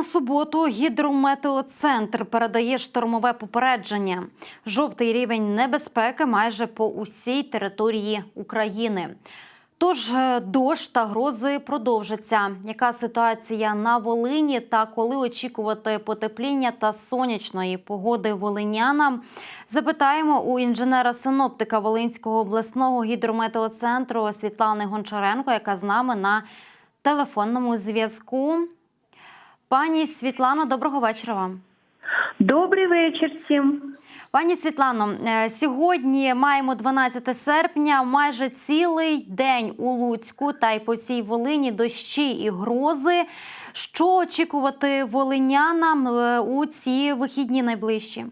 На суботу гідрометеоцентр передає штормове попередження. Жовтий рівень небезпеки майже по усій території України. Тож е, дощ та грози продовжаться. Яка ситуація на Волині та коли очікувати потепління та сонячної погоди волинянам? Запитаємо у інженера-синоптика Волинського обласного гідрометеоцентру Світлани Гончаренко, яка з нами на телефонному зв'язку. Пані Світлано, доброго вечора вам. Добрий вечір всім. Пані Світлано, е, сьогодні маємо 12 серпня, майже цілий день у Луцьку та й по всій Волині дощі і грози. Що очікувати волинянам е, у ці вихідні найближчі?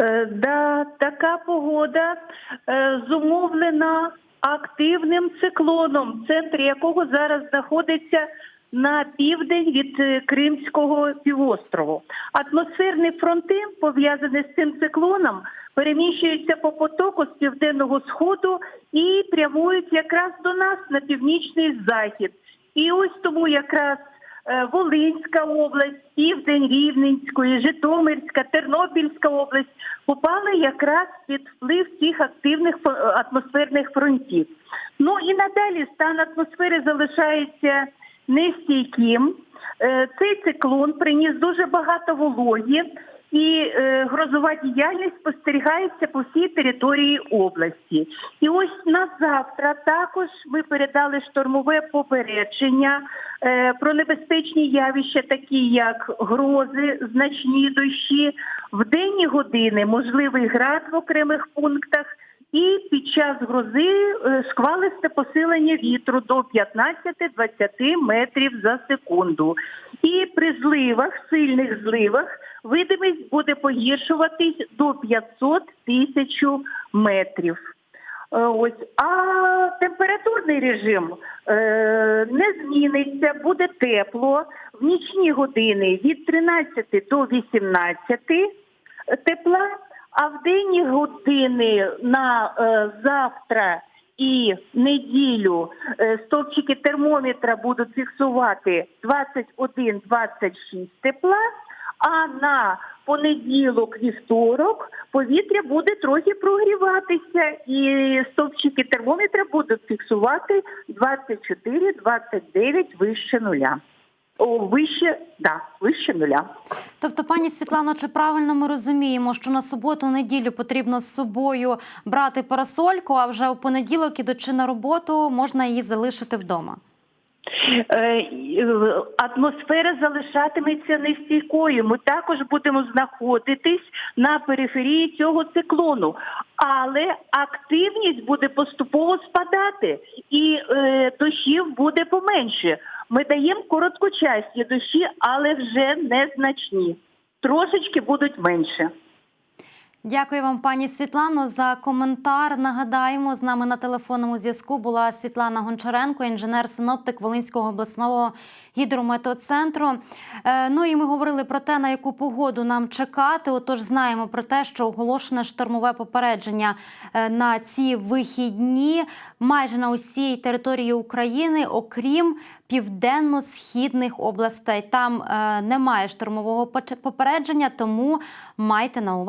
Е, Да, така погода зумовлена активним циклоном, в центрі якого зараз знаходиться на південь від е, Кримського півострову. Атмосферні фронти, пов'язані з цим циклоном, переміщуються по потоку з південного сходу і прямують якраз до нас на північний захід. І ось тому якраз е, Волинська область, південь Рівненської, Житомирська, Тернопільська область попали якраз під вплив цих активних фо- атмосферних фронтів. Ну і надалі стан атмосфери залишається нестійким. Е, Цей циклон приніс дуже багато вологі, і е, грозова діяльність спостерігається по всій території області. І ось на завтра також ми передали штормове попередження е, про небезпечні явища, такі як грози, значні дощі, в денні години можливий град в окремих пунктах. І під час грози е, шквалисте посилення вітру до 15-20 метрів за секунду. І при зливах, сильних зливах, видимість буде погіршуватись до 500 тисяч метрів. Е, Ось а температурний режим е, не зміниться, буде тепло в нічні години від 13 до 18 тепла, а в денні години на е, завтра і неділю е, стовпчики термометра будуть фіксувати 21-26 тепла. А на понеділок, вівторок повітря буде трохи прогріватися, і стовпчики термометра будуть фіксувати 24-29 вище нуля. О, вище, да, вище нуля. Тобто, пані Світлано, чи правильно ми розуміємо, що на суботу-неділю потрібно з собою брати парасольку, а вже у понеділок, ідучи на роботу, можна її залишити вдома? Е, е, Атмосфера залишатиметься нестійкою. Ми також будемо знаходитись на периферії цього циклону, але активність буде поступово спадати, і е, дощів буде поменше. Ми даємо короткочасні дощі, але вже незначні. Трошечки будуть менше. Дякую вам, пані Світлано, за коментар. Нагадаємо, з нами на телефонному зв'язку була Світлана Гончаренко, інженер-синоптик Волинського обласного гідрометеоцентру. Е, Ну і ми говорили про те, на яку погоду нам чекати. Отож, знаємо про те, що оголошене штормове попередження е, на ці вихідні майже на усій території України, окрім південно-східних областей. Там е, немає штормового попередження, тому майте на увазі.